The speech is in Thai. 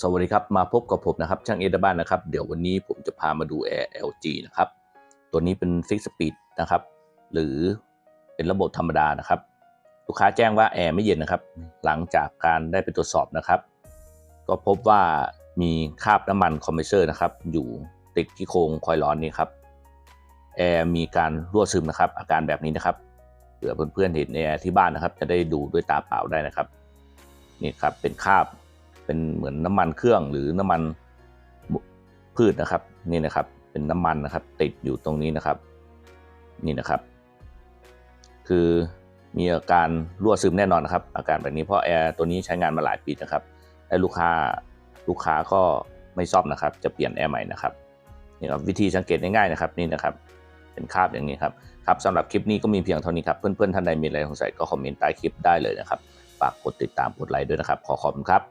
สวัสดีครับมาพบกับผมนะครับช่างเอเดบ้านนะครับเดี๋ยววันนี้ผมจะพามาดู Air LG นะครับตัวนี้เป็น Fix Speed นะครับหรือเป็นระบบธรรมดานะครับ ลูกค้าแจ้งว่าแอร์ไม่เย็นนะครับ หลังจากการได้ไปตรวจสอบนะครับ ก็พบว่ามีคราบน้ำมันคอมเพรสเซอร์นะครับ อยู่ติดที่โครงคอยล์ร้อนนี่ครับแอร์มีการรั่วซึมนะครับ อาการแบบนี้นะครับเผื่อเพื่อนๆเห็นแอร์ที่บ้านนะครับ จะได้ดูด้วยตาเปล่าได้นะครับนี่ครับเป็นคราบ เป็นเหมือนน้ำมันเครื่องหรือน้ำมันพืชนะครับนี่นะครับเป็นน้ำมันนะครับ ติดอยู่ตรงนี้นะครับ นี่นะครับ คือมีอาการรั่วซึมแน่นอนนะครับ อาการแบบนี้เพราะแอร์ตัวนี้ใช้งานมาหลายปีนะครับและลูกค้าลูกค้าก็ไม่ซ่อมนะครับ จะเปลี่ยนแอร์ใหม่นะครับนี่ครับวิธีสังเกตง่ายๆนะครับนี่นะครับ เป็นคราบอย่างนี้ครับครับสำหรับคลิปนี้ก็มีเพียงเท่านี้ครับเพื่อนๆท่านใดมีอะไรสงสัยก็คอมเมนต์ใต้คลิปได้เลยนะครับฝากกดติดตามกดไลค์ด้วยนะครับ ขอขอบคุณครับ